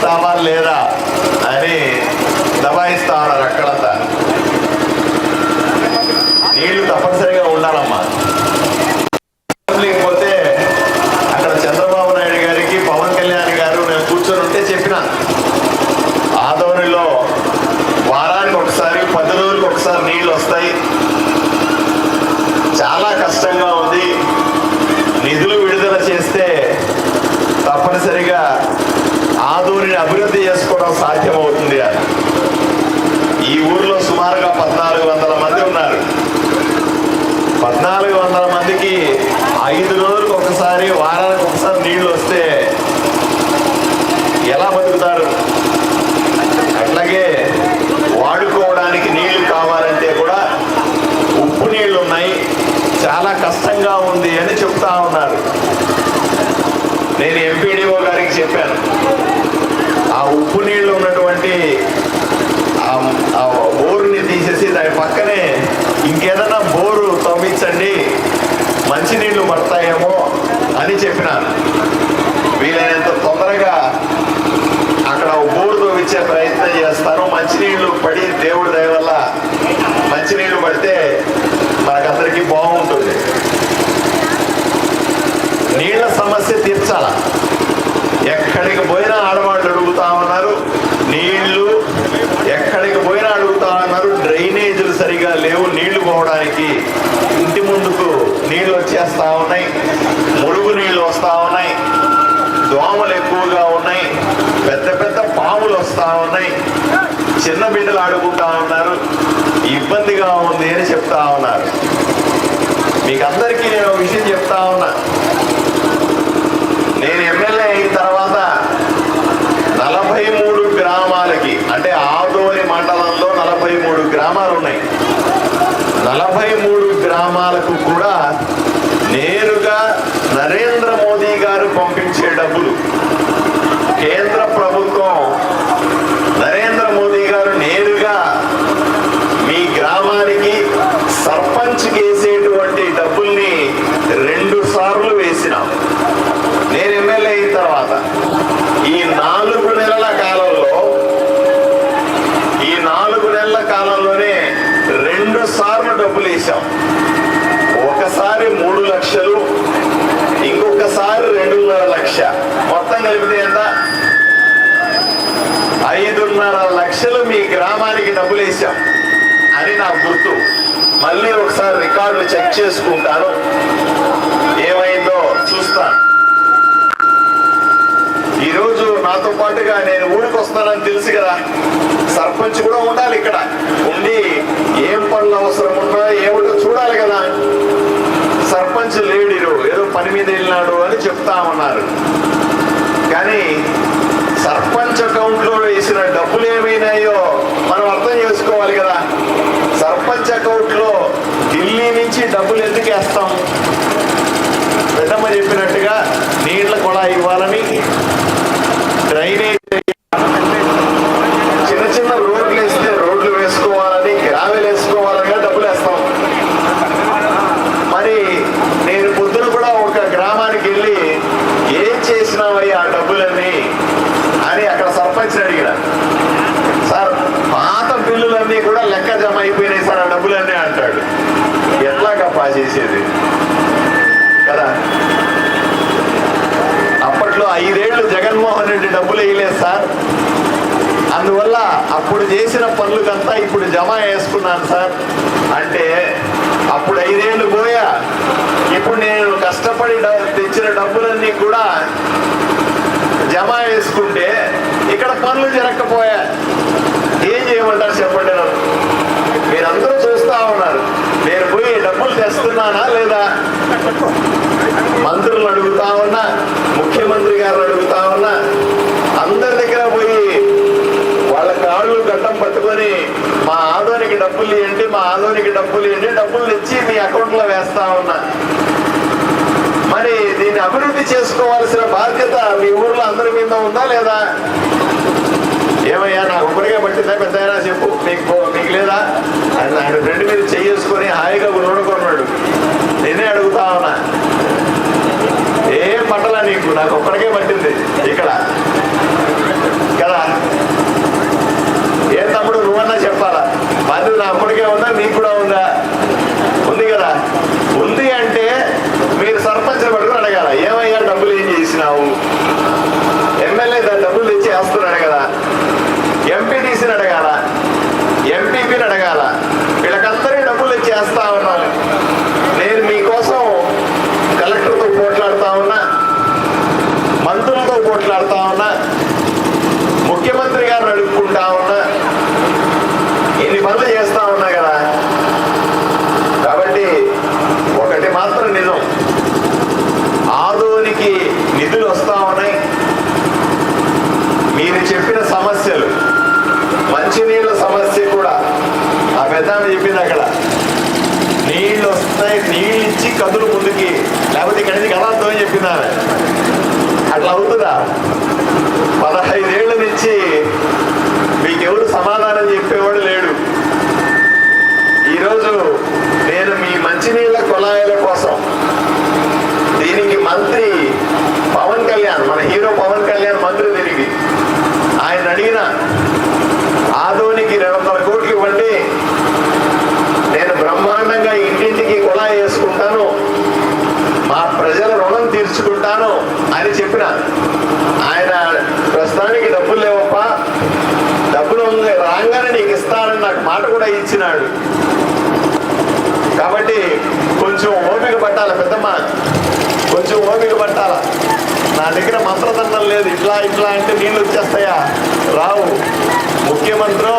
ఇస్తావా లేదా అని దబాయిస్తా ఉన్నారు అక్కడంతా నీళ్ళు తప్పనిసరిగా ఉండాలమ్మా. లేకపోతే అక్కడ చంద్రబాబు నాయుడు గారికి పవన్ కళ్యాణ్ గారు నేను కూర్చొని ఉంటే చెప్పిన. ఆదోనిలో వారానికి ఒకసారి పది రోజులకు ఒకసారి నీళ్ళు వస్తాయి. చాలా కష్టంగా warahmatullahi wabarakatuh. ప్రయత్నం చేస్తాను మంచినీళ్ళు పడి దేవుడి దయ వల్ల మంచినీళ్ళు పడితే మనకందరికీ బాగుంటుంది. నీళ్ళ సమస్య తీర్చాల. ఎక్కడికి పోయినా ఆడవాళ్ళు అడుగుతా ఉన్నారు నీళ్ళు ఎక్కడికి పోయినా అడుగుతా ఉన్నారు డ్రైనేజీలు సరిగా లేవు నీళ్ళు పోవడానికి ఇంటి ముందుకు నీళ్ళు వచ్చేస్తా ఉన్నాయి మురుగు నీళ్ళు వస్తా ఉన్నాయి దోమలు ఎక్కువగా ఉన్నాయి పెద్ద పెద్ద పాములు వస్తా ఉన్నాయి. చిన్న బిడ్డలు ఆడుకుంటా ఉన్నారు. ఇబ్బందిగా ఉంది అని చెప్తా ఉన్నారు. మీకు అందరికీ నేను విషయం చెప్తా ఉన్నా. నేను ఎమ్మెల్యే అయిన తర్వాత నలభై మూడు గ్రామాలకి అంటే ఆదోని మండలంలో నలభై మూడు గ్రామాలు ఉన్నాయి. నలభై మూడు గ్రామాలకు కూడా నేరుగా నరేంద్ర మోదీ గారు పంపించే డబ్బులు కేంద్ర ప్రభుత్వం నరేంద్ర మోదీ గారు నేరుగా మీ గ్రామానికి సర్పంచ్కి వేసేటువంటి డబ్బుల్ని రెండు సార్లు వేసినాం నేను ఎమ్మెల్యే అయిన తర్వాత ఈ నాలుగు నెలల కాలంలో ఈ నాలుగు నెలల కాలంలోనే రెండు సార్లు డబ్బులు వేసాం ఒకసారి మూడు లక్షలు ఇంకొకసారి రెండున్నర లక్ష మొత్తం కలిపితే ఎంత ఐదున్నర లక్షలు మీ గ్రామానికి అని నాకు గుర్తు. మళ్ళీ ఒకసారి రికార్డులు చెక్ చేసుకుంటాను. ఏమైందో చూస్తాను. ఈరోజు నాతో పాటుగా నేను ఊరికి వస్తానని తెలుసు కదా. సర్పంచ్ కూడా ఉండాలి ఇక్కడ. ఉండి ఏం పనులు అవసరం ఉన్నా ఏమిటో చూడాలి కదా. సర్పంచ్ లేడు ఏదో పని మీద వెళ్ళినాడు అని చెప్తా ఉన్నారు. కానీ సర్పంచ్ అకౌంట్లో వేసిన డబ్బులు ఏమైనాయో మనం అర్థం కదా. సర్పంచ్ అకౌంట్లో ఢిల్లీ నుంచి డబ్బులు ఎందుకు వేస్తాం? పెద్దమ్మ చెప్పినట్టుగా నీళ్ళ కూడా ఇవ్వాలని డ్రైనేజ్ చిన్న చిన్న రోడ్లు వేస్తే రోడ్లు వేసుకోవాలని గ్రావెల్ వేసుకోవాలని డబ్బులు వేస్తాం మరి నేను పొద్దున కూడా ఒక గ్రామానికి వెళ్ళి ఏం చేసినావయ్యా ఆ డబ్బులని అని అక్కడ సర్పంచ్ అడిగిన సార్ పాత బిల్లులన్నీ కూడా లెక్క జమ అయిపోయినాయి సార్ ఆ డబ్బులన్నీ అంటాడు ఎట్లాగప్పా చేసేది. కదా? అప్పట్లో ఐదేళ్ళు జగన్మోహన్ రెడ్డి డబ్బులు వేయలేదు సార్. అందువల్ల అప్పుడు చేసిన పనులకంతా ఇప్పుడు జమ వేసుకున్నాను సార్. అంటే అప్పుడు ఐదేళ్ళు పోయా. ఇప్పుడు నేను కష్టపడి తెచ్చిన డబ్బులన్నీ కూడా జమ వేసుకుంటే ఇక్కడ పనులు జరగకపోయా. ఏం చేయమంటారు చెప్పండి నాకు మీరందరూ చూస్తా ఉన్నారు నేను పోయి డబ్బులు లేదా? మంత్రులు అడుగుతా ఉన్నా ముఖ్యమంత్రి గారు అడుగుతా ఉన్నా అందరి దగ్గర పోయి వాళ్ళ కాళ్ళు గడ్డం పట్టుకొని మా ఆదోనికి డబ్బులు ఇవ్వండి మా ఆదోనికి డబ్బులు ఇవ్వండి డబ్బులు తెచ్చి మీ అకౌంట్లో వేస్తా ఉన్నా. మరి దీన్ని అభివృద్ధి చేసుకోవాల్సిన బాధ్యత మీ ఊర్లో అందరి మీద ఉందా లేదా? ఏమయ్యా నాకు ఒకరిగా పట్టిందా పెద్ద అయినా చెప్పు. మీకు మీకు లేదా? ఆయన ఆయన ఫ్రెండ్ మీద చేసుకొని హాయిగా ఉరుడుకున్నాడు నేనే అడుగుతా ఉన్నా. ఏం పట్టల నీకు? నాకు ఒక్కడికే పట్టింది ఇక్కడ. కదా? ఏ తమ్ముడు నువ్వన్నా చెప్పాలా? మంది నా ఒక్కడికే ఉందా? నీకు కూడా ఉందా? ఇక్కడ నుంచి కదలద్దు అని చెప్పింది అట్లా అవుతుందా? పదహైదు నుంచి మీకెవరు సమాధానం చెప్పేవాడు లేడు ఈరోజు నేను మీ మంచినీళ్ళ కుళాయిల కోసం దీనికి మంత్రి పవన్ కళ్యాణ్ మన హీరో పవన్ కళ్యాణ్ మంత్రి తిరిగి ఆయన అడిగిన ఆదోనికి రెండు వందల కోట్లు ఇవ్వండి నేను బ్రహ్మాండంగా ఇంటింటికి కుళాయి వేసుకుంటాను మా ప్రజల రుణం తీర్చుకుంటాను అని చెప్పిన. ఆయన ప్రస్తుతానికి డబ్బులు లేవప్ప. డబ్బులు రాగానే నీకు ఇస్తానని నాకు మాట కూడా ఇచ్చినాడు. కాబట్టి కొంచెం ఓపిక పట్టాలి పెద్దమ్మ. కొంచెం ఓపిక పట్టాల? నా దగ్గర మంత్రదండం లేదు. ఇట్లా ఇట్లా అంటే నీళ్ళు వచ్చేస్తాయా? రావు. ముఖ్యమంత్రి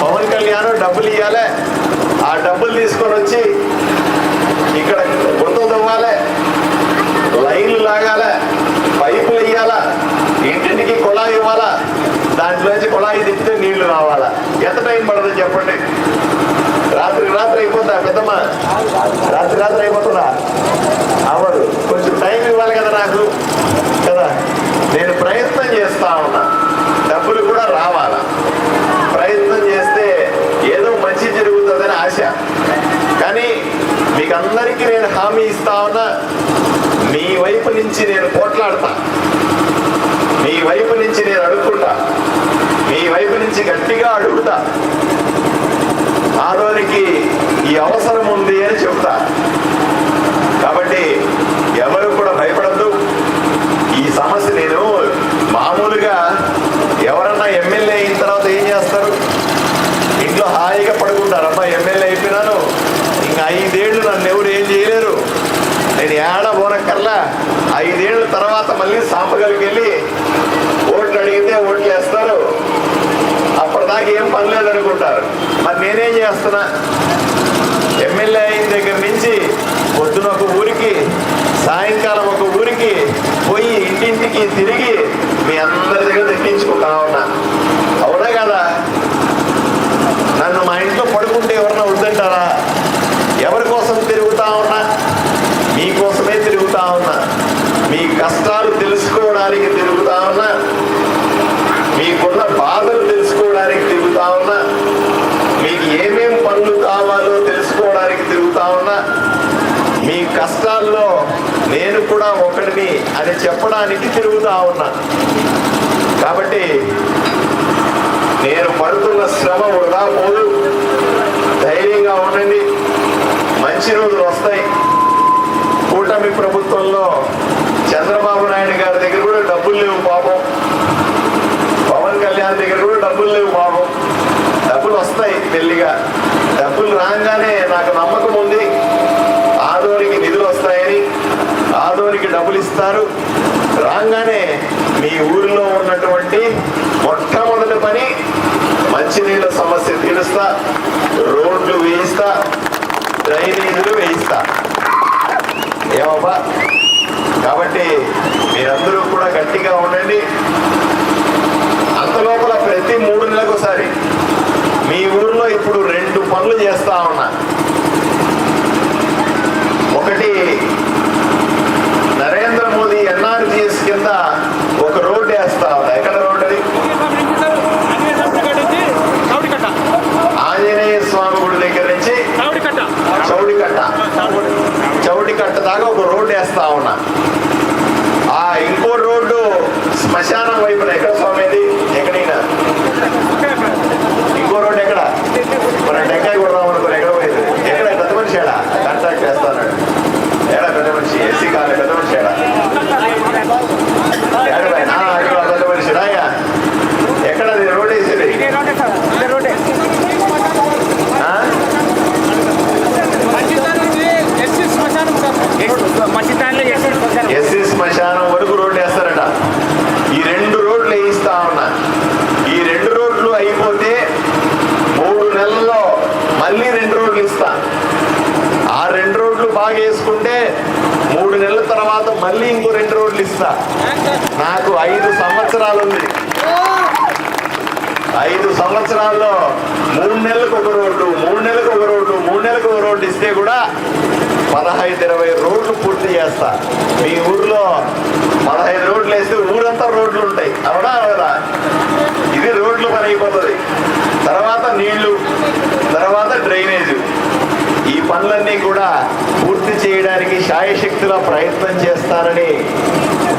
పవన్ కళ్యాణ్ డబ్బులు ఇవ్వాలి ఆ డబ్బులు తీసుకొని వచ్చి ఇక్కడ గుర్తు తవ్వాలి లైన్లు లాగాల పైపులు ఇయ్యాలా ఇంటింటికి కుళాయి ఇవ్వాలా దాంట్లోంచి కుళాయి తిప్పితే నీళ్ళు రావాలా ఎంత టైం పడుతుంది చెప్పండి రాత్రి రాత్రి అయిపోతుందా పెద్దమ్మా రాత్రి రాత్రి అయిపోతుందా అవ్వదు కొంచెం టైం ఇవ్వాలి కదా నాకు? కదా? నేను ప్రయత్నం చేస్తా ఉన్నా. డబ్బులు కూడా రావాలా? ప్రయత్నం చేస్తే ఏదో మంచి జరుగుతుందని ఆశ. కానీ మీకు అందరికీ నేను హామీ ఇస్తా ఉన్నా. మీ వైపు నుంచి నేను పోట్లాడతా మీ వైపు నుంచి నేను అడుగుకుంటా మీ వైపు నుంచి గట్టిగా అడుగుతా ఆదోనికి ఈ అవసరం ఉంది అని చెప్తా. కాబట్టి ఎవరు కూడా భయపడద్దు. ఈ సమస్య నేను మామూలుగా ఎవరన్నా ఎమ్మెల్యే అయిన తర్వాత ఏం చేస్తారు? ఇంట్లో హాయిగా పడుకుంటారు. అబ్బా ఎమ్మెల్యే అయిపోయినాను. ఇంకా ఐదేళ్ళు నన్ను ఎవరు ఏం చేయలేరు. నేను ఏడ పోనక్కర్లా. ఐదేళ్ళ తర్వాత మళ్ళీ సాంపగలికి వెళ్ళి ఓట్లు అడిగితే ఓట్లు వేస్తారు. అప్పటిదాకా ఏం పని లేదనుకుంటారు. మరి నేనేం చేస్తున్నా? ఎమ్మెల్యే అయిన దగ్గర నుంచి పొద్దున ఒక ఊరికి సాయంకాలం ఒక ఊరికి పోయి ఇంటింటికి తిరిగి మీ అందరి దగ్గర తెప్పించుకుంటా ఉన్నా అవునా కదా నన్ను మా ఇంట్లో పడుకుంటే ఎవరన్నా వద్దంటారా ఎవరి కోసం తిరుగుతా ఉన్నా మీకోసమే తిరుగుతా ఉన్నా మీ కష్టాలు తెలుసుకోవడానికి తిరుగుతా ఉన్నా మీకున్న బాధలు తెలుసుకోవడానికి తిరుగుతా ఉన్నా మీకు ఏమేం పనులు కావాలో తెలుసుకోవడానికి తిరుగుతా ఉన్నా మీ కష్టాల్లో నేను కూడా ఒకటిని అని చెప్పడానికి తిరుగుతా ఉన్నా. కాబట్టి నేను పడుతున్న శ్రమ వృధా పోదు. ధైర్యంగా ఉండండి. మంచి రోజులు వస్తాయి. కూటమి ప్రభుత్వంలో చంద్రబాబు నాయుడు గారి దగ్గర కూడా డబ్బులు లేవు పాపం. పవన్ కళ్యాణ్ దగ్గర కూడా డబ్బులు లేవు పాపం. డబ్బులు వస్తాయి మెల్లిగా. డబ్బులు రాగానే నాకు నమ్మకం ఉంది. ఆదోనికి నిధులు వస్తాయని. ఆదోనికి డబ్బులు ఇస్తారు. రాగానే మీ ఊరిలో ఉన్నటువంటి మొట్టమొదటి పని మంచినీళ్ళ సమస్య తీరుస్తా రోడ్లు వేయిస్తా డ్రైనేజీలు వేయిస్తా. ఏమబ్బా? కాబట్టి మీరందరూ కూడా గట్టిగా ఉండండి అంత లోపల ప్రతి మూడు నెలలకు ఒకసారి మీ ఊర్లో ఇప్పుడు రెండు పనులు చేస్తా ఉన్నా ఒకటి నరేంద్ర మోదీ ఎన్ఆర్జిఎస్ కింద ఒక రోడ్ వేస్తా ఉన్నా ఎక్కడ రోడ్ అది ఆంజనేయ స్వామి గుడి దగ్గర నుంచి చౌడికట్ట చౌడికట్ట దాకా ఒక రోడ్ వేస్తా ఉన్నా. ఆ ఇంకో రోడ్డు శ్మశానం వైపున ఎక్కడ స్వామి ఇది ఎక్కడైనా ఇంకో రోడ్డు ఎక్కడ మన టెంకాయ కొడదాం అనుకుని ఎక్కడ పోయింది ఎక్కడ పెద్ద మనిషి ఏడా కాంట్రాక్ట్ చేస్తాను ఏడా పెద్ద మనిషి ఏసీ కాలే పెద్ద మనిషి ఏడా చేస్తా నాకు ఐదు సంవత్సరాలు ఉంది ఐదు సంవత్సరాల్లో మూడు నెలలకు ఒక రోడ్డు మూడు నెలలకు ఒక రోడ్డు మూడు నెలలకు ఒక రోడ్డు ఇస్తే కూడా పదహైదు ఇరవై రోడ్లు పూర్తి చేస్తా. మీ ఊర్లో పదహైదు రోడ్లు వేస్తే ఊరంతా రోడ్లు ఉంటాయి. అవునా అవరా ఇది రోడ్లు పని అయిపోతుంది తర్వాత నీళ్ళు తర్వాత డ్రైనేజ్. ఈ పనులన్నీ కూడా పూర్తి చేయడానికి శాయశక్తిలో ప్రయత్నం చేస్తారని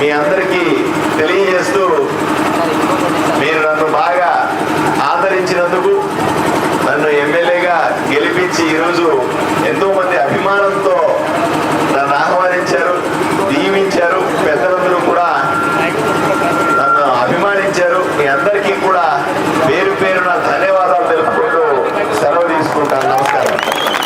మీ అందరికీ తెలియజేస్తూ మీరు నన్ను బాగా ఈరోజు ఎంతోమంది